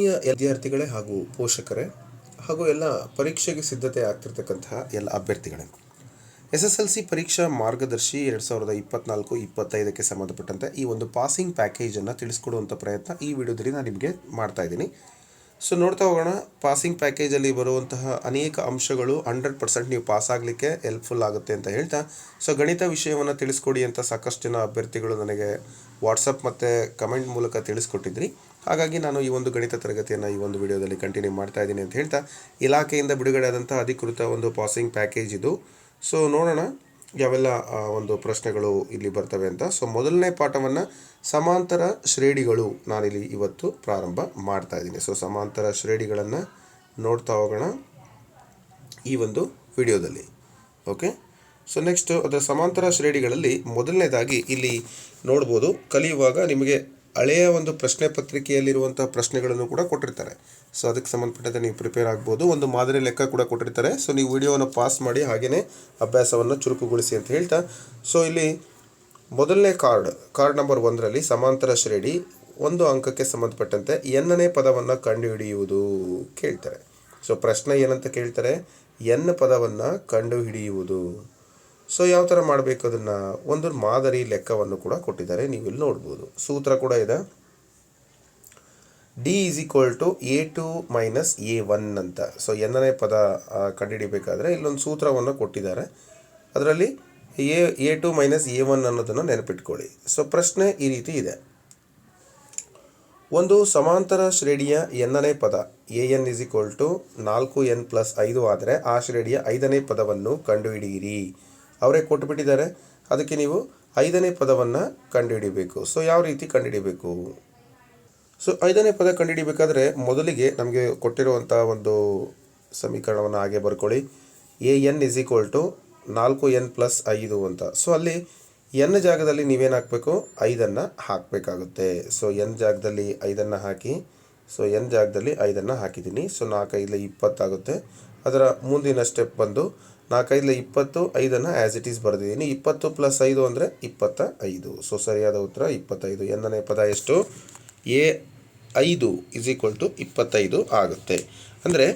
ವಿದ್ಯಾರ್ಥಿಗಳೇ ಹಾಗೂ ಪೋಷಕರೇ ಹಾಗೂ ಎಲ್ಲ ಪರೀಕ್ಷೆಗೆ ಸಿದ್ಧತೆ ಆಗ್ತಿರ್ತಕ್ಕಂತಹ ಎಲ್ಲ ಅಭ್ಯರ್ಥಿಗಳೇ. ಎಸ್ ಎಸ್ ಎಲ್ ಸಿ ಪರೀಕ್ಷಾ ಮಾರ್ಗದರ್ಶಿ ಎರಡು ಸಾವಿರದ ಇಪ್ಪತ್ನಾಲ್ಕು, ಇಪ್ಪತ್ತೈದಕ್ಕೆ ಸಂಬಂಧಪಟ್ಟಂತೆ ಈ ಒಂದು ಪಾಸಿಂಗ್ ಪ್ಯಾಕೇಜನ್ನು ತಿಳಿಸ್ಕೊಡುವಂಥ ಪ್ರಯತ್ನ ಈ ವಿಡಿಯೋದಲ್ಲಿ ನಾನು ನಿಮಗೆ ಮಾಡ್ತಾ ಇದ್ದೀನಿ. ಸೊ ನೋಡ್ತಾ ಹೋಗೋಣ, ಪಾಸಿಂಗ್ ಪ್ಯಾಕೇಜಲ್ಲಿ ಬರುವಂತಹ ಅನೇಕ ಅಂಶಗಳು ಹಂಡ್ರೆಡ್ ಪರ್ಸೆಂಟ್ ನೀವು ಪಾಸ್ ಆಗಲಿಕ್ಕೆ ಹೆಲ್ಪ್ಫುಲ್ ಆಗುತ್ತೆ ಅಂತ ಹೇಳ್ತಾ, ಸೊ ಗಣಿತ ವಿಷಯವನ್ನು ತಿಳಿಸ್ಕೊಡಿ ಅಂತ ಸಾಕಷ್ಟು ಜನ ಅಭ್ಯರ್ಥಿಗಳು ನನಗೆ ವಾಟ್ಸಪ್ ಮತ್ತು ಕಮೆಂಟ್ ಮೂಲಕ ತಿಳಿಸ್ಕೊಟ್ಟಿದ್ರಿ. ಹಾಗಾಗಿ ನಾನು ಈ ಒಂದು ಗಣಿತ ತರಗತಿಯನ್ನು ಈ ಒಂದು ವಿಡಿಯೋದಲ್ಲಿ ಕಂಟಿನ್ಯೂ ಮಾಡ್ತಾ ಇದ್ದೀನಿ ಅಂತ ಹೇಳ್ತಾ, ಇಲಾಖೆಯಿಂದ ಬಿಡುಗಡೆ ಆದಂಥ ಅಧಿಕೃತ ಒಂದು ಪಾಸಿಂಗ್ ಪ್ಯಾಕೇಜ್ ಇದು. ಸೊ ನೋಡೋಣ ಯಾವೆಲ್ಲ ಒಂದು ಪ್ರಶ್ನೆಗಳು ಇಲ್ಲಿ ಬರ್ತವೆ ಅಂತ. ಸೊ ಮೊದಲನೇ ಪಾಠವನ್ನು ಸಮಾಂತರ ಶ್ರೇಣಿಗಳು ನಾನಿಲ್ಲಿ ಇವತ್ತು ಪ್ರಾರಂಭ ಮಾಡ್ತಾ ಇದ್ದೀನಿ. ಸೊ ಸಮಾಂತರ ಶ್ರೇಣಿಗಳನ್ನು ನೋಡ್ತಾ ಹೋಗೋಣ ಈ ಒಂದು ವಿಡಿಯೋದಲ್ಲಿ. ಓಕೆ ಸೊ ನೆಕ್ಸ್ಟ್ ಅದರ ಸಮಾಂತರ ಶ್ರೇಣಿಗಳಲ್ಲಿ ಮೊದಲನೇದಾಗಿ ಇಲ್ಲಿ ನೋಡ್ಬೋದು, ಕಲಿಯುವಾಗ ನಿಮಗೆ ಹಳೆಯ ಒಂದು ಪ್ರಶ್ನೆ ಪತ್ರಿಕೆಯಲ್ಲಿರುವಂಥ ಪ್ರಶ್ನೆಗಳನ್ನು ಕೂಡ ಕೊಟ್ಟಿರ್ತಾರೆ. ಸೊ ಅದಕ್ಕೆ ಸಂಬಂಧಪಟ್ಟಂತೆ ನೀವು ಪ್ರಿಪೇರ್ ಆಗ್ಬೋದು. ಒಂದು ಮಾದರಿ ಲೆಕ್ಕ ಕೂಡ ಕೊಟ್ಟಿರ್ತಾರೆ. ಸೊ ನೀವು ವಿಡಿಯೋವನ್ನು ಪಾಸ್ ಮಾಡಿ ಹಾಗೆಯೇ ಅಭ್ಯಾಸವನ್ನು ಚುರುಕುಗೊಳಿಸಿ ಅಂತ ಹೇಳ್ತಾ. ಸೊ ಇಲ್ಲಿ ಮೊದಲನೇ ಕಾರ್ಡ್ ಕಾರ್ಡ್ ನಂಬರ್ ಒಂದರಲ್ಲಿ ಸಮಾಂತರ ಶ್ರೇಣಿ ಒಂದು ಅಂಕಕ್ಕೆ ಸಂಬಂಧಪಟ್ಟಂತೆ ಎನ್ನನೇ ಪದವನ್ನು ಕಂಡುಹಿಡಿಯುವುದು ಕೇಳ್ತಾರೆ. ಸೊ ಪ್ರಶ್ನೆ ಏನಂತ ಕೇಳ್ತಾರೆ? ಎನ್ ಪದವನ್ನು ಕಂಡುಹಿಡಿಯುವುದು. ಸೊ ಯಾವ ಥರ ಮಾಡಬೇಕು ಅದನ್ನು? ಒಂದು ಮಾದರಿ ಲೆಕ್ಕವನ್ನು ಕೂಡ ಕೊಟ್ಟಿದ್ದಾರೆ. ನೀವು ಇಲ್ಲಿ ನೋಡ್ಬೋದು. ಸೂತ್ರ ಕೂಡ ಇದೆ. D is equal to A two minus A one ಅಂತ. ಸೊ ಎನ್ನನೇ ಪದ ಕಂಡುಹಿಡಿಬೇಕಾದ್ರೆ ಇಲ್ಲೊಂದು ಸೂತ್ರವನ್ನು ಕೊಟ್ಟಿದ್ದಾರೆ. ಅದರಲ್ಲಿ A A two minus A one ಅನ್ನೋದನ್ನು ನೆನಪಿಟ್ಕೊಳ್ಳಿ. ಸೊ ಪ್ರಶ್ನೆ ಈ ರೀತಿ ಇದೆ. ಒಂದು ಸಮಾಂತರ ಶ್ರೇಣಿಯ ಎನ್ನನೇ ಪದ A N is equal to ನಾಲ್ಕು ಎನ್ ಪ್ಲಸ್ ಐದು ಆದರೆ ಆ ಶ್ರೇಣಿಯ ಐದನೇ ಪದವನ್ನು ಕಂಡುಹಿಡಿಯಿರಿ. ಅವರೇ ಕೊಟ್ಟುಬಿಟ್ಟಿದ್ದಾರೆ. ಅದಕ್ಕೆ ನೀವು ಐದನೇ ಪದವನ್ನು ಕಂಡುಹಿಡಿಬೇಕು. ಸೊ ಯಾವ ರೀತಿ ಕಂಡುಹಿಡಿಬೇಕು? ಸೊ ಐದನೇ ಪದ ಕಂಡುಹಿಡಿಬೇಕಾದ್ರೆ ಮೊದಲಿಗೆ ನಮಗೆ ಕೊಟ್ಟಿರುವಂಥ ಒಂದು ಸಮೀಕರಣವನ್ನು ಹಾಗೆ ಬರ್ಕೊಳ್ಳಿ. A N is equal to ನಾಲ್ಕು ಎನ್ ಪ್ಲಸ್ ಐದು ಅಂತ. ಸೊ ಅಲ್ಲಿ ಎನ್ ಜಾಗದಲ್ಲಿ ನೀವೇನು ಹಾಕಬೇಕು? ಐದನ್ನು ಹಾಕಬೇಕಾಗುತ್ತೆ. ಸೊ ಎನ್ ಜಾಗದಲ್ಲಿ ಐದನ್ನು ಹಾಕಿ ಸೊ ಎನ್ ಜಾಗದಲ್ಲಿ ಐದನ್ನು ಹಾಕಿದ್ದೀನಿ. ಸೊ ನಾಲ್ಕೈದು ಇಪ್ಪತ್ತಾಗುತ್ತೆ. ಅದರ ಮುಂದಿನ ಸ್ಟೆಪ್ ಬಂದು ನಾಲ್ಕೈದಲೆ ಇಪ್ಪತ್ತು, ಐದನ್ನು ಆ್ಯಸ್ ಇಟ್ ಈಸ್ ಬರೆದಿದ್ದೀನಿ. ಇಪ್ಪತ್ತು ಪ್ಲಸ್ ಐದು ಅಂದರೆ ಇಪ್ಪತ್ತ ಐದು ಸೊ ಸರಿಯಾದ ಉತ್ತರ ಇಪ್ಪತ್ತೈದು. ಎಂದನೇ ಪದ ಎಷ್ಟು? ಎ ಐದು ಇಸ್ ಈಕ್ವಲ್ ಟು ಇಪ್ಪತ್ತೈದು ಆಗುತ್ತೆ. ಅಂದರೆ,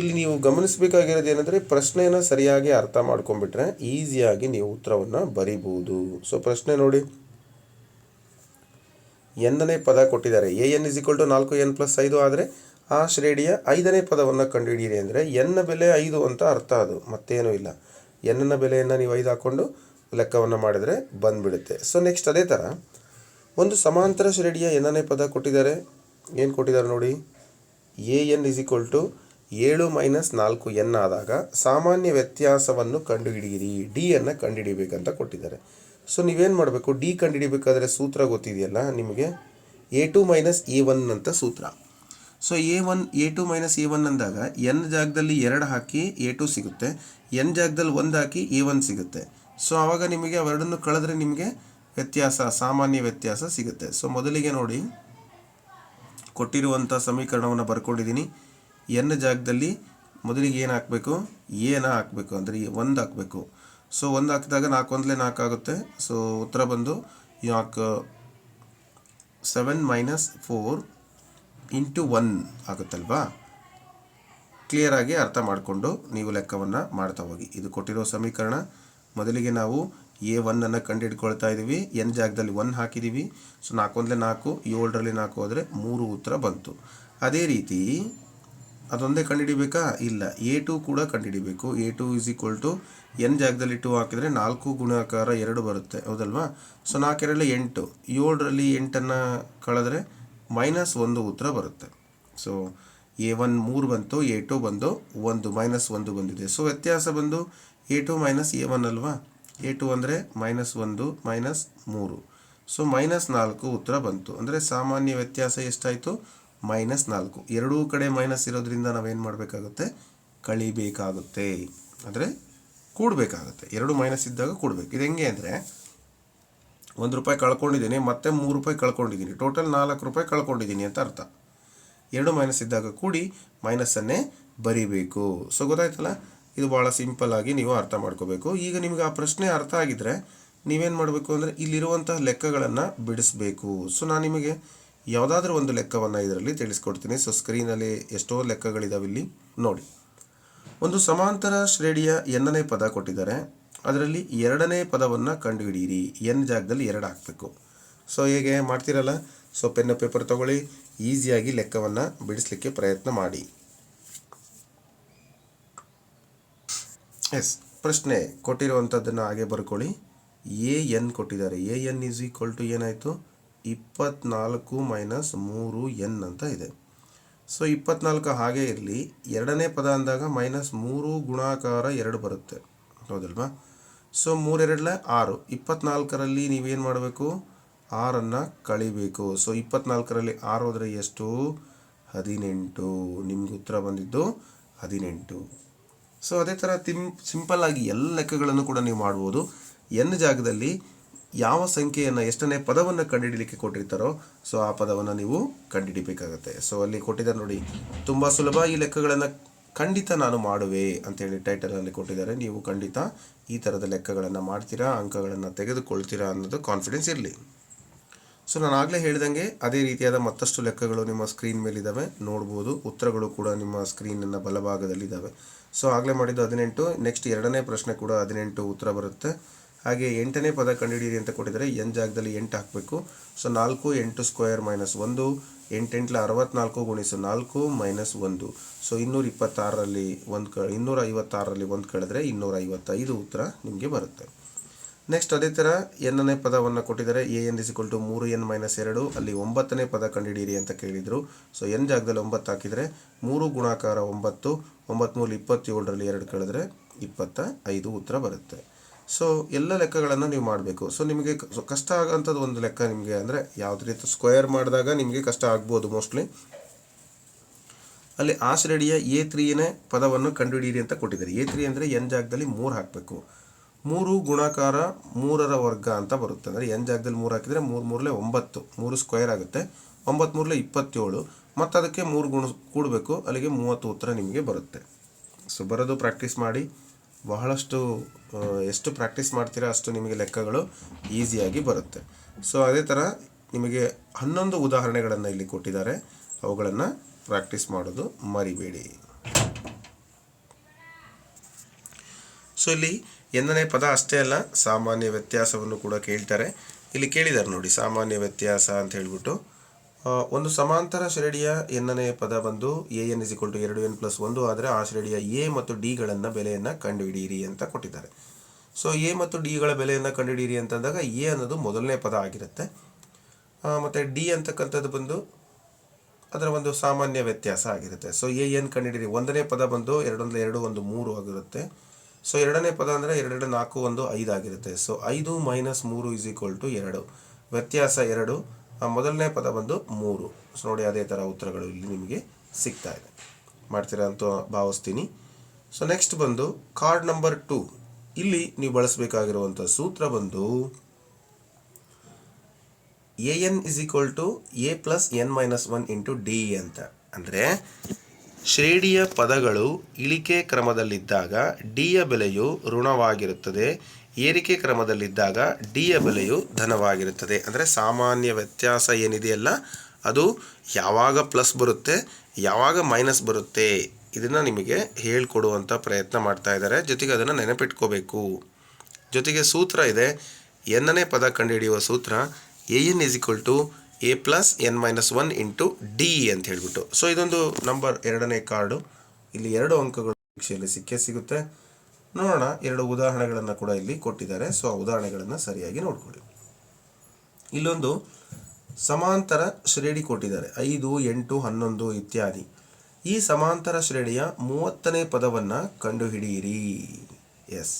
ಇಲ್ಲಿ ನೀವು ಗಮನಿಸಬೇಕಾಗಿರೋದು ಏನಂದರೆ ಪ್ರಶ್ನೆಯನ್ನು ಸರಿಯಾಗಿ ಅರ್ಥ ಮಾಡ್ಕೊಂಬಿಟ್ರೆ ಈಸಿಯಾಗಿ ನೀವು ಉತ್ತರವನ್ನು ಬರಿಬೋದು. ಸೊ ಪ್ರಶ್ನೆ ನೋಡಿ. ಎಂದನೇ ಪದ ಕೊಟ್ಟಿದ್ದಾರೆ. A N is equal to ನಾಲ್ಕು ಎನ್ ಪ್ಲಸ್ ಐದು ಆದರೆ ಆ ಶ್ರೇಣಿಯ ಐದನೇ ಪದವನ್ನು ಕಂಡುಹಿಡಿಯಿರಿ ಅಂದರೆ ಎನ್ನ ಬೆಲೆ ಐದು ಅಂತ ಅರ್ಥ ಅದು, ಮತ್ತೇನೂ ಇಲ್ಲ. ಎನ್ನ ಬೆಲೆಯನ್ನು ನೀವು ಐದು ಹಾಕ್ಕೊಂಡು ಲೆಕ್ಕವನ್ನು ಮಾಡಿದರೆ ಬಂದುಬಿಡುತ್ತೆ. ಸೊ ನೆಕ್ಸ್ಟ್ ಅದೇ ಥರ ಒಂದು ಸಮಾಂತರ ಶ್ರೇಣಿಯ ಎನ್ನನೇ ಪದ ಕೊಟ್ಟಿದ್ದಾರೆ. ಏನು ಕೊಟ್ಟಿದ್ದಾರೆ ನೋಡಿ? A N is equal to ಏಳು ಮೈನಸ್ ನಾಲ್ಕು ಎನ್ ಆದಾಗ ಸಾಮಾನ್ಯ ವ್ಯತ್ಯಾಸವನ್ನು ಕಂಡುಹಿಡಿಯಿರಿ. ಡಿ ಅನ್ನು ಕಂಡುಹಿಡಿಬೇಕಂತ ಕೊಟ್ಟಿದ್ದಾರೆ. ಸೊ ನೀವೇನು ಮಾಡಬೇಕು? ಡಿ ಕಂಡುಹಿಡಿಬೇಕಾದ್ರೆ ಸೂತ್ರ ಗೊತ್ತಿದೆಯಲ್ಲ ನಿಮಗೆ? A two minus A one ಅಂತ ಸೂತ್ರ. So A one A two minus A one ಅಂದಾಗ ಎನ್ ಜಾಗದಲ್ಲಿ ಎರಡು ಹಾಕಿ ಎ ಟು ಸಿಗುತ್ತೆ. ಎನ್ ಜಾಗದಲ್ಲಿ ಒಂದು ಹಾಕಿ ಎ ಒನ್ ಸಿಗುತ್ತೆ. ಸೊ ಆವಾಗ ನಿಮಗೆ ಅವೆರಡನ್ನು ಕಳೆದ್ರೆ ನಿಮಗೆ ವ್ಯತ್ಯಾಸ, ಸಾಮಾನ್ಯ ವ್ಯತ್ಯಾಸ ಸಿಗುತ್ತೆ. ಸೊ ಮೊದಲಿಗೆ ನೋಡಿ. ಕೊಟ್ಟಿರುವಂಥ ಸಮೀಕರಣವನ್ನು ಬರ್ಕೊಂಡಿದ್ದೀನಿ. ಎನ್ ಜಾಗದಲ್ಲಿ ಮೊದಲಿಗೆ ಏನು ಹಾಕಬೇಕು? ಎನ ಹಾಕಬೇಕು. ಅಂದರೆ ಒಂದು ಹಾಕಬೇಕು. ಸೊ ಒಂದು ಹಾಕಿದಾಗ ನಾಲ್ಕು ಒಂದಲೇ ನಾಲ್ಕು ಆಗುತ್ತೆ. ಸೊ ಉತ್ತರ ಬಂದು ಯಾಕೆ? Seven minus four into one ಆಗುತ್ತಲ್ವಾ? ಕ್ಲಿಯರಾಗಿ ಅರ್ಥ ಮಾಡಿಕೊಂಡು ನೀವು ಲೆಕ್ಕವನ್ನು ಮಾಡ್ತಾ ಹೋಗಿ. ಇದು ಕೊಟ್ಟಿರೋ ಸಮೀಕರಣ. ಮೊದಲಿಗೆ ನಾವು ಎ ಒನ್ನನ್ನು ಕಂಡುಹಿಡ್ಕೊಳ್ತಾ ಇದ್ದೀವಿ ಎನ್ ಜಾಗದಲ್ಲಿ ಒನ್ ಹಾಕಿದ್ದೀವಿ ಸೊ, ನಾಲ್ಕೊಂದಲೇ ನಾಲ್ಕು, ಏಳರಲ್ಲಿ ನಾಲ್ಕು ಹೋದರೆ ಮೂರು ಉತ್ತರ ಬಂತು. ಅದೇ ರೀತಿ ಅದೊಂದೇ ಕಂಡುಹಿಡಿಬೇಕಾ ಇಲ್ಲ. ಎ ಟು ಕೂಡ ಕಂಡುಹಿಡಿಬೇಕು A two is equal to N ಜಾಗದಲ್ಲಿ ಟು ಹಾಕಿದರೆ ನಾಲ್ಕು ಗುಣಾಕಾರ ಎರಡು ಬರುತ್ತೆ. ಹೌದಲ್ವಾ? ಸೊ ನಾಲ್ಕೆರಡಲ್ಲಿ ಎಂಟು. ಏಳರಲ್ಲಿ ಎಂಟನ್ನು ಕಳೆದ್ರೆ ಮೈನಸ್ ಒಂದು ಉತ್ತರ ಬರುತ್ತೆ. ಸೊ ಎ ಒನ್ ಮೂರು ಬಂತು ಎ ಟು ಬಂದು ಒಂದು, ಮೈನಸ್ ಒಂದು ಬಂದಿದೆ. ಸೊ ವ್ಯತ್ಯಾಸ ಬಂದು A two minus A one ಅಲ್ವಾ? ಎ ಟು ಅಂದರೆ ಮೈನಸ್ ಒಂದು, ಮೈನಸ್ ಮೂರು. ಸೊ ಮೈನಸ್ ನಾಲ್ಕು ಉತ್ತರ ಬಂತು. ಅಂದರೆ ಸಾಮಾನ್ಯ ವ್ಯತ್ಯಾಸ ಎಷ್ಟಾಯಿತು? ಮೈನಸ್ ನಾಲ್ಕು. ಎರಡೂ ಕಡೆ ಮೈನಸ್ ಇರೋದ್ರಿಂದ ನಾವೇನು ಮಾಡಬೇಕಾಗುತ್ತೆ? ಕಳಿಬೇಕಾಗುತ್ತೆ. ಅಂದರೆ ಕೂಡಬೇಕಾಗುತ್ತೆ. ಎರಡು ಮೈನಸ್ ಇದ್ದಾಗ ಕೂಡಬೇಕು. ಇದು ಹೆಂಗೆ ಅಂದರೆ ಒಂದು ರೂಪಾಯಿ ಕಳ್ಕೊಂಡಿದ್ದೀನಿ, ಮತ್ತೆ ಮೂರು ರೂಪಾಯಿ ಕಳ್ಕೊಂಡಿದ್ದೀನಿ. ಟೋಟಲ್ ನಾಲ್ಕು ರೂಪಾಯಿ ಕಳ್ಕೊಂಡಿದ್ದೀನಿ ಅಂತ ಅರ್ಥ. ಎರಡು ಮೈನಸ್ ಇದ್ದಾಗ ಕೂಡಿ ಮೈನಸನ್ನೇ ಬರೀಬೇಕು. ಸೊ ಗೊತ್ತಾಯ್ತಲ್ಲ? ಇದು ಭಾಳ ಸಿಂಪಲ್ ಆಗಿ ನೀವು ಅರ್ಥ ಮಾಡ್ಕೋಬೇಕು. ಈಗ ನಿಮಗೆ ಆ ಪ್ರಶ್ನೆ ಅರ್ಥ ಆಗಿದ್ರೆ ನೀವೇನು ಮಾಡಬೇಕು ಅಂದರೆ ಇಲ್ಲಿರುವಂತಹ ಲೆಕ್ಕಗಳನ್ನು ಬಿಡಿಸಬೇಕು. ಸೊ ನಾನು ನಿಮಗೆ ಯಾವುದಾದ್ರೂ ಒಂದು ಲೆಕ್ಕವನ್ನು ಇದರಲ್ಲಿ ತಿಳಿಸ್ಕೊಡ್ತೀನಿ. ಸೊ ಸ್ಕ್ರೀನಲ್ಲಿ ಎಷ್ಟೋ ಲೆಕ್ಕಗಳಿದಾವೆ ಇಲ್ಲಿ ನೋಡಿ. ಒಂದು ಸಮಾಂತರ ಶ್ರೇಣಿಯ ಎನ್ನನೇ ಪದ ಕೊಟ್ಟಿದ್ದಾರೆ. ಅದರಲ್ಲಿ ಎರಡನೇ ಪದವನ್ನು ಕಂಡುಹಿಡಿಯಿರಿ. ಎನ್ ಜಾಗದಲ್ಲಿ ಎರಡು ಹಾಕಬೇಕು. ಸೊ ಹೇಗೆ ಮಾಡ್ತೀರಲ್ಲ? ಸೊ ಪೆನ್ನು ಪೇಪರ್ ತಗೊಳ್ಳಿ. ಈಸಿಯಾಗಿ ಲೆಕ್ಕವನ್ನು ಬಿಡಿಸ್ಲಿಕ್ಕೆ ಪ್ರಯತ್ನ ಮಾಡಿ. ಎಸ್ ಪ್ರಶ್ನೆ. ಕೊಟ್ಟಿರುವಂಥದ್ದನ್ನು ಹಾಗೆ ಬರ್ಕೊಳ್ಳಿ. ಎ ಎನ್ ಕೊಟ್ಟಿದ್ದಾರೆ. A N is equal to ಏನಾಯಿತು? ಇಪ್ಪತ್ನಾಲ್ಕು ಮೈನಸ್ ಮೂರು ಎನ್ ಅಂತ ಇದೆ. ಸೊ ಇಪ್ಪತ್ನಾಲ್ಕು ಹಾಗೆ ಇರಲಿ. ಎರಡನೇ ಪದ ಅಂದಾಗ ಮೈನಸ್ ಮೂರು ಗುಣಾಕಾರ ಎರಡು ಬರುತ್ತೆ. ಹೌದಲ್ವಾ? ಸೊ ಮೂರೆರಡಲ್ಲ ಆರು. ಇಪ್ಪತ್ನಾಲ್ಕರಲ್ಲಿ ನೀವೇನು ಮಾಡಬೇಕು? ಆರನ್ನು ಕಳಿಬೇಕು. ಸೊ ಇಪ್ಪತ್ನಾಲ್ಕರಲ್ಲಿ ಆರು ಹೋದರೆ ಎಷ್ಟು? ಹದಿನೆಂಟು. ನಿಮ್ಗೆ ಉತ್ತರ ಬಂದಿದ್ದು ಹದಿನೆಂಟು. ಸೊ ಅದೇ ಥರ ತಿಂ ಸಿಂಪಲ್ ಆಗಿ ಎಲ್ಲ ಲೆಕ್ಕಗಳನ್ನು ಕೂಡ ನೀವು ಮಾಡ್ಬೋದು. ಎನ್ ಜಾಗದಲ್ಲಿ ಯಾವ ಸಂಖ್ಯೆಯನ್ನು, ಎಷ್ಟನೇ ಪದವನ್ನು ಕಂಡುಹಿಡಲಿಕ್ಕೆ ಕೊಟ್ಟಿರ್ತಾರೋ, ಸೊ ಆ ಪದವನ್ನು ನೀವು ಕಂಡುಹಿಡಿಬೇಕಾಗತ್ತೆ. ಸೊ ಅಲ್ಲಿ ಕೊಟ್ಟಿದ್ದಾರೆ ನೋಡಿ. ತುಂಬ ಸುಲಭ ಈ ಲೆಕ್ಕಗಳನ್ನು ಖಂಡಿತ ನಾನು ಮಾಡುವೆ ಅಂತೇಳಿ ಟೈಟಲಲ್ಲಿ ಕೊಟ್ಟಿದ್ದಾರೆ. ನೀವು ಖಂಡಿತ ಈ ಥರದ ಲೆಕ್ಕಗಳನ್ನು ಮಾಡ್ತೀರಾ, ಅಂಕಗಳನ್ನು ತೆಗೆದುಕೊಳ್ತೀರಾ ಅನ್ನೋದು ಕಾನ್ಫಿಡೆನ್ಸ್ ಇರಲಿ. ಸೊ ನಾನು ಆಗಲೇ ಹೇಳಿದಂಗೆ ಅದೇ ರೀತಿಯಾದ ಮತ್ತಷ್ಟು ಲೆಕ್ಕಗಳು ನಿಮ್ಮ ಸ್ಕ್ರೀನ್ ಮೇಲಿದ್ದಾವೆ ನೋಡ್ಬೋದು, ಉತ್ತರಗಳು ಕೂಡ ನಿಮ್ಮ ಸ್ಕ್ರೀನಿನ ಬಲಭಾಗದಲ್ಲಿದ್ದಾವೆ ಸೊ ಆಗಲೇ ಮಾಡಿದ್ದು ಹದಿನೆಂಟು ನೆಕ್ಸ್ಟ್ ಎರಡನೇ ಪ್ರಶ್ನೆ ಕೂಡ ಹದಿನೆಂಟು ಉತ್ತರ ಬರುತ್ತೆ. ಹಾಗೆ ಎಂಟನೇ ಪದ ಕಂಡುಹಿಡಿಯಿರಿ ಅಂತ ಕೊಟ್ಟಿದ್ದಾರೆ. ಎನ್ ಜಾಗದಲ್ಲಿ ಎಂಟು ಹಾಕಬೇಕು. ಸೊ ನಾಲ್ಕು, ಎಂಟು ಸ್ಕ್ವೇರ್ ಮೈನಸ್ ಒಂದು ಎಂಟೆಂಟ್ಲ ಅರವತ್ನಾಲ್ಕು ಗುಣಿಸು ನಾಲ್ಕು ಮೈನಸ್ ಒಂದು. ಸೊ ಇನ್ನೂರ ಇಪ್ಪತ್ತಾರರಲ್ಲಿ ಒಂದು ಕ ಇನ್ನೂರ ಐವತ್ತಾರರಲ್ಲಿ ಒಂದು ಕಳೆದ್ರೆ ಇನ್ನೂರ ಐವತ್ತೈದು ಉತ್ತರ ನಿಮಗೆ ಬರುತ್ತೆ. ನೆಕ್ಸ್ಟ್ ಅದೇ ಥರ ಎನ್ನನೇ ಪದವನ್ನು ಕೊಟ್ಟಿದ್ದಾರೆ. ಎ ಎನ್ ಇಸ್ ಟು ಮೂರು ಎನ್ ಮೈನಸ್ ಎರಡು. ಅಲ್ಲಿ ಒಂಬತ್ತನೇ ಪದ ಕಂಡುಹಿಡಿಯಿರಿ ಅಂತ ಕೇಳಿದರು. ಸೊ ಎನ್ ಜಾಗದಲ್ಲಿ ಒಂಬತ್ತು ಹಾಕಿದರೆ ಮೂರು ಗುಣಾಕಾರ ಒಂಬತ್ತು ಒಂಬತ್ತ್ಮೂರು ಇಪ್ಪತ್ತೇಳರಲ್ಲಿ ಎರಡು ಕಳೆದರೆ ಇಪ್ಪತ್ತ ಐದು ಉತ್ತರ ಬರುತ್ತೆ. ಸೊ ಎಲ್ಲ ಲೆಕ್ಕಗಳನ್ನು ನೀವು ಮಾಡಬೇಕು. ಸೊ ನಿಮಗೆ ಕಷ್ಟ ಆಗೋಂಥದ್ದು ಒಂದು ಲೆಕ್ಕ ನಿಮಗೆ ಅಂದರೆ ಯಾವುದೇ ರೀತಿ ಸ್ಕ್ವೇರ್ ಮಾಡಿದಾಗ ನಿಮಗೆ ಕಷ್ಟ ಆಗ್ಬೋದು ಮೋಸ್ಟ್ಲಿ ಅಲ್ಲಿ ಆ ಶ್ರೇಡಿಯ ಎ ತ್ರೀನೇ ಪದವನ್ನು ಕಂಡುಹಿಡಿಯಿರಿ ಅಂತ ಕೊಟ್ಟಿದ್ದಾರೆ. ಎ ತ್ರೀ ಅಂದರೆ ಎನ್ ಜಾಗದಲ್ಲಿ ಮೂರು ಹಾಕಬೇಕು. ಮೂರು ಗುಣಾಕಾರ ಮೂರರ ವರ್ಗ ಅಂತ ಬರುತ್ತೆ. ಅಂದರೆ ಎನ್ ಜಾಗದಲ್ಲಿ ಮೂರು ಹಾಕಿದರೆ ಮೂರು ಮೂರಲೇ ಒಂಬತ್ತು. ಮೂರು ಸ್ಕ್ವೇರ್ ಆಗುತ್ತೆ. ಒಂಬತ್ತು ಮೂರಲೆ ಇಪ್ಪತ್ತೇಳು. ಮತ್ತು ಅದಕ್ಕೆ ಮೂರು ಗುಣ ಕೂಡಬೇಕು. ಅಲ್ಲಿಗೆ ಮೂವತ್ತು ಉತ್ತರ ನಿಮಗೆ ಬರುತ್ತೆ. ಸೊ ಬರೋದು ಪ್ರಾಕ್ಟೀಸ್ ಮಾಡಿ. ಬಹಳಷ್ಟು ಎಷ್ಟು ಪ್ರಾಕ್ಟೀಸ್ ಮಾಡ್ತೀರಾ ಅಷ್ಟು ನಿಮಗೆ ಲೆಕ್ಕಗಳು ಈಸಿಯಾಗಿ ಬರುತ್ತೆ. ಸೊ, ಅದೇ ಥರ ನಿಮಗೆ ಹನ್ನೊಂದು ಉದಾಹರಣೆಗಳನ್ನು ಇಲ್ಲಿ ಕೊಟ್ಟಿದ್ದಾರೆ. ಅವುಗಳನ್ನು ಪ್ರಾಕ್ಟೀಸ್ ಮಾಡೋದು ಮರಿಬೇಡಿ. ಸೊ, ಇಲ್ಲಿ ಎಂದನೇ ಪದ ಅಷ್ಟೇ ಅಲ್ಲ, ಸಾಮಾನ್ಯ ವ್ಯತ್ಯಾಸವನ್ನು ಕೂಡ ಕೇಳ್ತಾರೆ. ಇಲ್ಲಿ ಕೇಳಿದ್ದಾರೆ ನೋಡಿ, ಸಾಮಾನ್ಯ ವ್ಯತ್ಯಾಸ ಅಂತ ಹೇಳ್ಬಿಟ್ಟು. ಒಂದು ಸಮಾಂತರ ಶ್ರೇಣಿಯ ಎನ್ನನೇ ಪದ ಬಂದು ಎ ಎನ್ ಇಸ್ ಟು ಎರಡು ಎನ್ ಪ್ಲಸ್ ಒಂದು ಆದರೆ ಆ ಶ್ರೇಣಿಯ ಎ ಮತ್ತು ಡಿಗಳನ್ನು ಬೆಲೆಯನ್ನು ಕಂಡುಹಿಡಿಯಿರಿ ಅಂತ ಕೊಟ್ಟಿದ್ದಾರೆ. ಸೊ, ಎ ಮತ್ತು ಡಿಗಳ ಬೆಲೆಯನ್ನು ಕಂಡುಹಿಡಿಯಿರಿ ಅಂತಂದಾಗ ಎ ಅನ್ನೋದು ಮೊದಲನೇ ಪದ ಆಗಿರುತ್ತೆ. ಮತ್ತು ಡಿ ಅಂತಕ್ಕಂಥದ್ದು ಬಂದು ಅದರ ಒಂದು ಸಾಮಾನ್ಯ ವ್ಯತ್ಯಾಸ ಆಗಿರುತ್ತೆ. ಸೊ, ಎ ಎನ್ ಕಂಡುಹಿಡಿಯಿರಿ ಒಂದನೇ ಪದ ಬಂದು ಎರಡೊಂದು ಎರಡು ಒಂದು ಮೂರು ಆಗಿರುತ್ತೆ. ಸೊ, ಎರಡನೇ ಪದ ಅಂದರೆ ಎರಡೆರಡು ನಾಲ್ಕು ಒಂದು ಐದು ಆಗಿರುತ್ತೆ. ಸೊ, ಐದು ಮೈನಸ್ ಮೂರು ಇಸ್ ಈಕ್ವಲ್ ಟು ಎರಡು. ವ್ಯತ್ಯಾಸ ಎರಡು. ಮೊದಲನೇ ಪದ ಬಂದು ಮೂರು. ಸೊ ನೋಡಿ ಅದೇ ಥರ ಉತ್ತರಗಳು ಇಲ್ಲಿ ನಿಮಗೆ ಸಿಗ್ತಾ ಇದೆ. ಮಾಡ್ತೀರಾ ಅಂತ ಭಾವಿಸ್ತೀನಿ. ಸೊ ನೆಕ್ಸ್ಟ್ ಬಂದು ಕಾರ್ಡ್ ನಂಬರ್ ಟು ಇಲ್ಲಿ ನೀವು ಬಳಸಬೇಕಾಗಿರುವಂಥ ಸೂತ್ರ ಬಂದು A N is equal to A plus N minus one into D ಅಂತ. ಅಂದರೆ ಶ್ರೇಣಿಯ ಪದಗಳು ಇಳಿಕೆ ಕ್ರಮದಲ್ಲಿದ್ದಾಗ ಡಿಯ ಬೆಲೆಯು ಋಣವಾಗಿರುತ್ತದೆ. ಏರಿಕೆ ಕ್ರಮದಲ್ಲಿದ್ದಾಗ ಡಿಯ ಬೆಲೆಯು ಧನವಾಗಿರುತ್ತದೆ. ಅಂದರೆ ಸಾಮಾನ್ಯ ವ್ಯತ್ಯಾಸ ಏನಿದೆಯಲ್ಲ, ಅದು ಯಾವಾಗ ಪ್ಲಸ್ ಬರುತ್ತೆ, ಯಾವಾಗ ಮೈನಸ್ ಬರುತ್ತೆ, ಇದನ್ನು ನಿಮಗೆ ಹೇಳ್ಕೊಡುವಂಥ ಪ್ರಯತ್ನ ಮಾಡ್ತಾ ಇದ್ದಾರೆ. ಜೊತೆಗೆ ಅದನ್ನು ನೆನಪಿಟ್ಕೋಬೇಕು. ಜೊತೆಗೆ ಸೂತ್ರ ಇದೆ ಎನ್ನನೇ ಪದ ಕಂಡುಹಿಡಿಯುವ ಸೂತ್ರ, A N is equal to A plus N minus one into D ಅಂತ ಹೇಳಿಬಿಟ್ಟು. ಸೊ ಇದೊಂದು ನಂಬರ್ ಎರಡನೇ ಕಾರ್ಡು ಇಲ್ಲಿ ಎರಡು ಅಂಕಗಳು ಪರೀಕ್ಷೆಯಲ್ಲಿ ಸಿಕ್ಕೇ ಸಿಗುತ್ತೆ. ನೋಡೋಣ, ಎರಡು ಉದಾಹರಣೆಗಳನ್ನು ಕೂಡ ಇಲ್ಲಿ ಕೊಟ್ಟಿದ್ದಾರೆ. ಸೊ ಆ ಉದಾಹರಣೆಗಳನ್ನು ಸರಿಯಾಗಿ ನೋಡ್ಕೊಳ್ಳಿ. ಇಲ್ಲೊಂದು ಸಮಾಂತರ ಶ್ರೇಣಿ ಕೊಟ್ಟಿದ್ದಾರೆ. ಐದು, ಎಂಟು, ಹನ್ನೊಂದು ಇತ್ಯಾದಿ. ಈ ಸಮಾಂತರ ಶ್ರೇಣಿಯ ಮೂವತ್ತನೇ ಪದವನ್ನು ಕಂಡುಹಿಡಿಯಿರಿ. ಎಸ್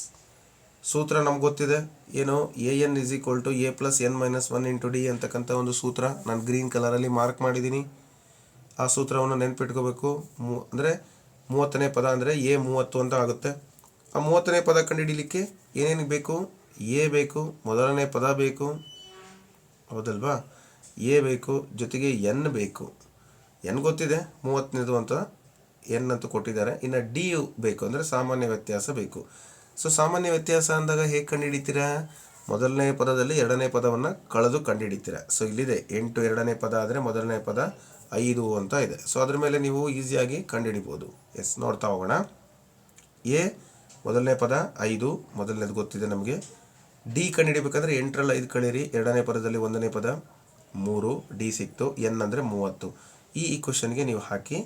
ಸೂತ್ರ ನಮ್ಗೆ ಗೊತ್ತಿದೆ. ಏನು? A N is equal to A plus N minus one into D ಅಂತಕ್ಕಂಥ ಒಂದು ಸೂತ್ರ. ನಾನು ಗ್ರೀನ್ ಕಲರಲ್ಲಿ ಮಾರ್ಕ್ ಮಾಡಿದ್ದೀನಿ ಆ ಸೂತ್ರವನ್ನು ನೆನ್ಪಿಟ್ಕೋಬೇಕು. ಮೂ ಅಂದರೆ ಮೂವತ್ತನೇ ಪದ ಅಂದರೆ ಎ ಮೂವತ್ತು ಅಂತ ಆಗುತ್ತೆ. ಆ ಮೂವತ್ತನೇ ಪದ ಕಂಡುಹಿಡಿಲಿಕ್ಕೆ ಏನೇನು ಬೇಕು? ಎ ಬೇಕು, ಮೊದಲನೇ ಪದ ಬೇಕು. ಹೌದಲ್ವಾ? ಎ ಬೇಕು, ಜೊತೆಗೆ ಎನ್ ಬೇಕು. ಎನ್ ಗೊತ್ತಿದೆ? ಮೂವತ್ತನೇದು ಅಂತ ಎನ್ ಅಂತ ಕೊಟ್ಟಿದ್ದಾರೆ. ಇನ್ನು ಡಿ ಯು ಬೇಕು ಅಂದರೆ ಸಾಮಾನ್ಯ ವ್ಯತ್ಯಾಸ ಬೇಕು. ಸೊ ಸಾಮಾನ್ಯ ವ್ಯತ್ಯಾಸ ಅಂದಾಗ ಹೇಗೆ ಕಂಡುಹಿಡಿತೀರಾ? ಮೊದಲನೇ ಪದದಲ್ಲಿ ಎರಡನೇ ಪದವನ್ನು ಕಳೆದು ಕಂಡುಹಿಡಿತೀರ? ಸೊ ಇಲ್ಲಿದೆ. ಎಂಟು ಎರಡನೇ ಪದ ಆದರೆ ಮೊದಲನೇ ಪದ ಐದು ಅಂತ ಇದೆ. ಸೊ ಅದ್ರ ಮೇಲೆ ನೀವು ಈಸಿಯಾಗಿ ಕಂಡುಹಿಡಿಬೋದು. ಎಸ್ ನೋಡ್ತಾ ಹೋಗೋಣ. ಎ ಮೊದಲನೇ ಪದ ಐದು, ಮೊದಲನೇದು ಗೊತ್ತಿದೆ ನಮಗೆ. ಡಿ ಕಂಡುಹಿಡಿಬೇಕಂದ್ರೆ ಎಂಟರಲ್ಲಿ ಐದು ಕಳೀರಿ, ಎರಡನೇ ಪದದಲ್ಲಿ ಒಂದನೇ ಪದ ಮೂರು ಡಿ ಸಿಕ್ತು ಎನ್ ಅಂದರೆ ಮೂವತ್ತು. ಈ ಕ್ವಶನ್ಗೆ ನೀವು ಹಾಕಿ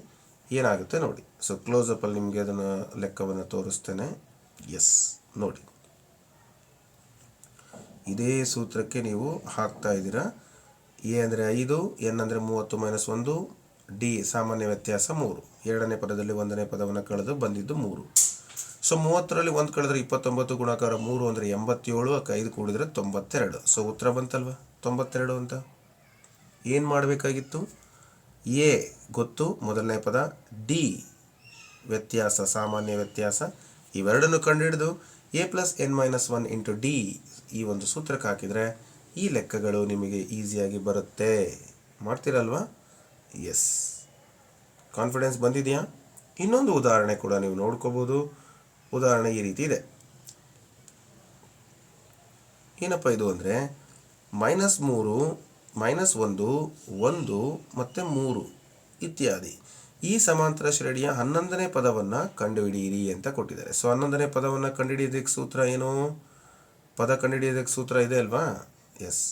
ಏನಾಗುತ್ತೆ ನೋಡಿ. ಸೊ ಕ್ಲೋಸಪ್ಪಲ್ಲಿ ನಿಮಗೆ ಅದನ್ನು ಲೆಕ್ಕವನ್ನು ತೋರಿಸ್ತೇನೆ. ಎಸ್ ನೋಡಿ. ಇದೇ ಸೂತ್ರಕ್ಕೆ ನೀವು ಹಾಕ್ತಾ ಇದ್ದೀರಾ. ಎ ಅಂದರೆ ಐದು ಎನ್ ಅಂದರೆ ಮೂವತ್ತು ಮೈನಸ್ ಒಂದು ಡಿ ಸಾಮಾನ್ಯ ವ್ಯತ್ಯಾಸ ಮೂರು. ಎರಡನೇ ಪದದಲ್ಲಿ ಒಂದನೇ ಪದವನ್ನು ಕಳೆದು ಬಂದಿದ್ದು ಮೂರು. ಸೊ ಮೂವತ್ತರಲ್ಲಿ ಒಂದು ಕಳೆದ್ರೆ ಇಪ್ಪತ್ತೊಂಬತ್ತು, ಗುಣಾಕಾರ ಮೂರು ಅಂದರೆ ಎಂಬತ್ತೇಳು ಐದು ಕೂಡಿದ್ರೆ ತೊಂಬತ್ತೆರಡು. ಸೊ ಉತ್ತರ ಬಂತಲ್ವ? ತೊಂಬತ್ತೆರಡು ಅಂತ. ಏನು ಮಾಡಬೇಕಾಗಿತ್ತು? ಎ ಗೊತ್ತು, ಮೊದಲನೇ ಪದ. ಡಿ ವ್ಯತ್ಯಾಸ, ಸಾಮಾನ್ಯ ವ್ಯತ್ಯಾಸ. ಇವೆರಡನ್ನು ಕಂಡುಹಿಡಿದು A plus N minus one into D ಈ ಒಂದು ಸೂತ್ರಕ್ಕೆ ಹಾಕಿದರೆ ಈ ಲೆಕ್ಕಗಳು ನಿಮಗೆ ಈಸಿಯಾಗಿ ಬರುತ್ತೆ. ಮಾಡ್ತೀರಲ್ವಾ? ಎಸ್ ಕಾನ್ಫಿಡೆನ್ಸ್ ಬಂದಿದೆಯಾ? ಇನ್ನೊಂದು ಉದಾಹರಣೆ ಕೂಡ ನೀವು ನೋಡ್ಕೋಬೋದು. ಉದಾಹರಣೆ ಈ ರೀತಿ ಇದೆ. ಏನಪ್ಪ ಇದು ಅಂದರೆ ಮೈನಸ್ ಮೂರು ಮೈನಸ್ ಒಂದು ಒಂದು ಮತ್ತು ಮೂರು ಇತ್ಯಾದಿ. ಈ ಸಮಾಂತರ ಶ್ರೇಣಿಯ ಹನ್ನೊಂದನೇ ಪದವನ್ನು ಕಂಡುಹಿಡಿಯಿರಿ ಅಂತ ಕೊಟ್ಟಿದ್ದಾರೆ. ಸೊ ಹನ್ನೊಂದನೇ ಪದವನ್ನು ಕಂಡುಹಿಡಿಯೋದಕ್ಕೆ ಸೂತ್ರ ಏನು? ಪದ ಕಂಡುಹಿಡಿಯೋದಕ್ಕೆ ಸೂತ್ರ ಇದೆ ಅಲ್ವಾ? Yes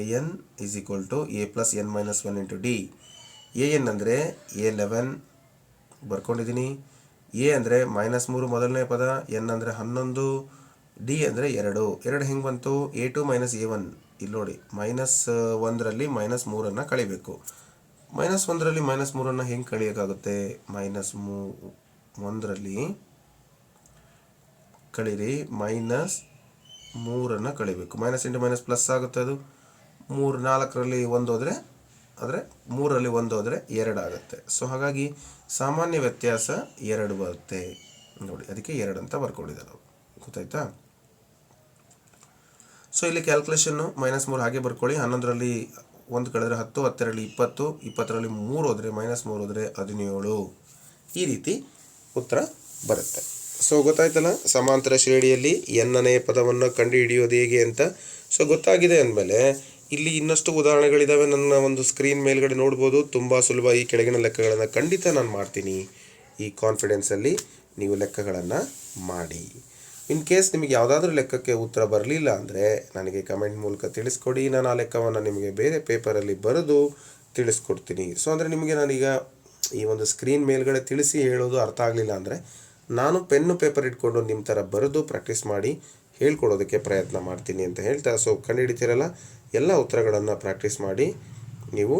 A N is equal to A plus N minus one into D A N ಅಂದರೆ ಎ ಲೆವೆನ್ ಬರ್ಕೊಂಡಿದ್ದೀನಿ. ಎ ಅಂದರೆ ಮೈನಸ್ ಮೂರು ಮೊದಲನೇ ಪದ, ಎನ್ ಅಂದರೆ ಹನ್ನೊಂದು, ಡಿ ಅಂದರೆ ಎರಡು. ಎರಡು ಹೆಂಗೆ ಬಂತು? A two minus A one. ಇಲ್ಲಿ ನೋಡಿ, ಮೈನಸ್ ಒಂದರಲ್ಲಿ ಮೈನಸ್ ಮೂರನ್ನು ಕಳಿಬೇಕು. ಮೈನಸ್ ಒಂದರಲ್ಲಿ ಮೈನಸ್ ಮೂರನ್ನು ಹೆಂಗೆ ಕಳಿಯೋಕ್ಕಾಗುತ್ತೆ? ಮೈನಸ್ ಮೂ, ಒಂದರಲ್ಲಿ ಕಳೀರಿ, ಮೈನಸ್ ಮೂರನ್ನು ಕಳಿಬೇಕು. ಮೈನಸ್ ಇಂಟು ಮೈನಸ್ ಪ್ಲಸ್ ಆಗುತ್ತೆ ಅದು. ಮೂರು ನಾಲ್ಕರಲ್ಲಿ ಒಂದು ಹೋದರೆ ಆದರೆ ಮೂರರಲ್ಲಿ ಒಂದು ಹೋದರೆ ಎರಡು ಆಗುತ್ತೆ. ಸೊ ಹಾಗಾಗಿ ಸಾಮಾನ್ಯ ವ್ಯತ್ಯಾಸ ಎರಡು ಬರುತ್ತೆ. ನೋಡಿ, ಅದಕ್ಕೆ ಎರಡು ಅಂತ ಬರ್ಕೊಂಡಿದ್ದಾರೆ ಅವರು ಗೊತ್ತಾಯ್ತಾ? ಸೊ ಇಲ್ಲಿ ಕ್ಯಾಲ್ಕುಲೇಷನ್ನು ಮೈನಸ್ ಮೂರು ಹಾಗೆ ಬರ್ಕೊಳ್ಳಿ. ಹನ್ನೊಂದರಲ್ಲಿ ಒಂದು ಕಳೆದ್ರೆ ಹತ್ತು, ಹತ್ತರಲ್ಲಿ ಇಪ್ಪತ್ತು, ಇಪ್ಪತ್ತರಲ್ಲಿ ಮೂರು ಹೋದರೆ ಮೈನಸ್ ಮೂರು ಹೋದರೆ ಹದಿನೇಳು. ಈ ರೀತಿ ಉತ್ತರ ಬರುತ್ತೆ. ಸೊ ಗೊತ್ತಾಯ್ತಲ್ಲ? ಸಮಾಂತರ ಶ್ರೇಣಿಯಲ್ಲಿ ಎನ್ನನೇ ಪದವನ್ನು ಕಂಡುಹಿಡಿಯೋದು ಹೇಗೆ ಅಂತ? ಸೊ ಗೊತ್ತಾಗಿದೆ ಅಂದಮೇಲೆ ಇಲ್ಲಿ ಇನ್ನಷ್ಟು ಉದಾಹರಣೆಗಳಿದ್ದಾವೆ ನನ್ನ ಒಂದು ಸ್ಕ್ರೀನ್ ಮೇಲ್ಗಡೆ ನೋಡ್ಬೋದು. ತುಂಬ ಸುಲಭ ಈ ಕೆಳಗಿನ ಲೆಕ್ಕಗಳನ್ನು ಖಂಡಿತ ನಾನು ಮಾಡ್ತೀನಿ. ಈ ಕಾನ್ಫಿಡೆನ್ಸಲ್ಲಿ ನೀವು ಲೆಕ್ಕಗಳನ್ನು ಮಾಡಿ. ಇನ್ ಕೇಸ್ ನಿಮಗೆ ಯಾವುದಾದ್ರೂ ಲೆಕ್ಕಕ್ಕೆ ಉತ್ತರ ಬರಲಿಲ್ಲ ಅಂದರೆ ನನಗೆ ಕಮೆಂಟ್ ಮೂಲಕ ತಿಳಿಸ್ಕೊಡಿ. ನಾನು ಆ ಲೆಕ್ಕವನ್ನು ನಿಮಗೆ ಬೇರೆ ಪೇಪರಲ್ಲಿ ಬರೆದು ತಿಳಿಸ್ಕೊಡ್ತೀನಿ. ಸೊ ಅಂದರೆ ನಿಮಗೆ ನಾನೀಗ ಈ ಒಂದು ಸ್ಕ್ರೀನ್ ಮೇಲ್ಗಡೆ ತಿಳಿಸಿ ಹೇಳೋದು ಅರ್ಥ ಆಗಲಿಲ್ಲ ಅಂದರೆ ನಾನು ಪೆನ್ನು ಪೇಪರ್ ಇಟ್ಕೊಂಡು ನಿಮ್ಮ ಥರ ಬರೆದು ಪ್ರಾಕ್ಟೀಸ್ ಮಾಡಿ ಹೇಳ್ಕೊಡೋದಕ್ಕೆ ಪ್ರಯತ್ನ ಮಾಡ್ತೀನಿ ಅಂತ ಹೇಳ್ತಾ. ಸೊ ಕಂಡುಹಿಡಿತೀರಲ್ಲ ಎಲ್ಲ ಉತ್ತರಗಳನ್ನು ಪ್ರಾಕ್ಟೀಸ್ ಮಾಡಿ ನೀವು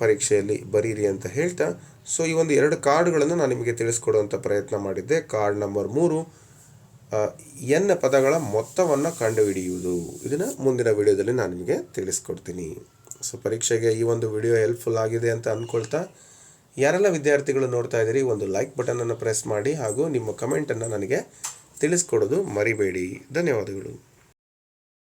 ಪರೀಕ್ಷೆಯಲ್ಲಿ ಬರೀರಿ ಅಂತ ಹೇಳ್ತಾ ಸೊ ಈ ಒಂದು ಎರಡು ಕಾರ್ಡ್ಗಳನ್ನು ನಾನು ನಿಮಗೆ ತಿಳಿಸ್ಕೊಡುವಂಥ ಪ್ರಯತ್ನ ಮಾಡಿದ್ದೆ. ಕಾರ್ಡ್ ನಂಬರ್ ಮೂರು ಎನ್ ಪದಗಳ ಮೊತ್ತವನ್ನು ಕಂಡುಹಿಡಿಯುವುದು. ಇದನ್ನು ಮುಂದಿನ ವಿಡಿಯೋದಲ್ಲಿ ನಾನು ನಿಮಗೆ ತಿಳಿಸ್ಕೊಡ್ತೀನಿ. ಸೊ ಪರೀಕ್ಷೆಗೆ ಈ ಒಂದು ವಿಡಿಯೋ ಹೆಲ್ಪ್ಫುಲ್ ಆಗಿದೆ ಅಂತ ಅಂದ್ಕೊಳ್ತಾ ಯಾರೆಲ್ಲ ವಿದ್ಯಾರ್ಥಿಗಳು ನೋಡ್ತಾ ಇದ್ದೀರಿ ಒಂದು ಲೈಕ್ ಬಟನನ್ನು ಪ್ರೆಸ್ ಮಾಡಿ ಹಾಗೂ ನಿಮ್ಮ ಕಮೆಂಟನ್ನು ನನಗೆ ತಿಳಿಸ್ಕೊಡೋದು ಮರಿಬೇಡಿ. ಧನ್ಯವಾದಗಳು.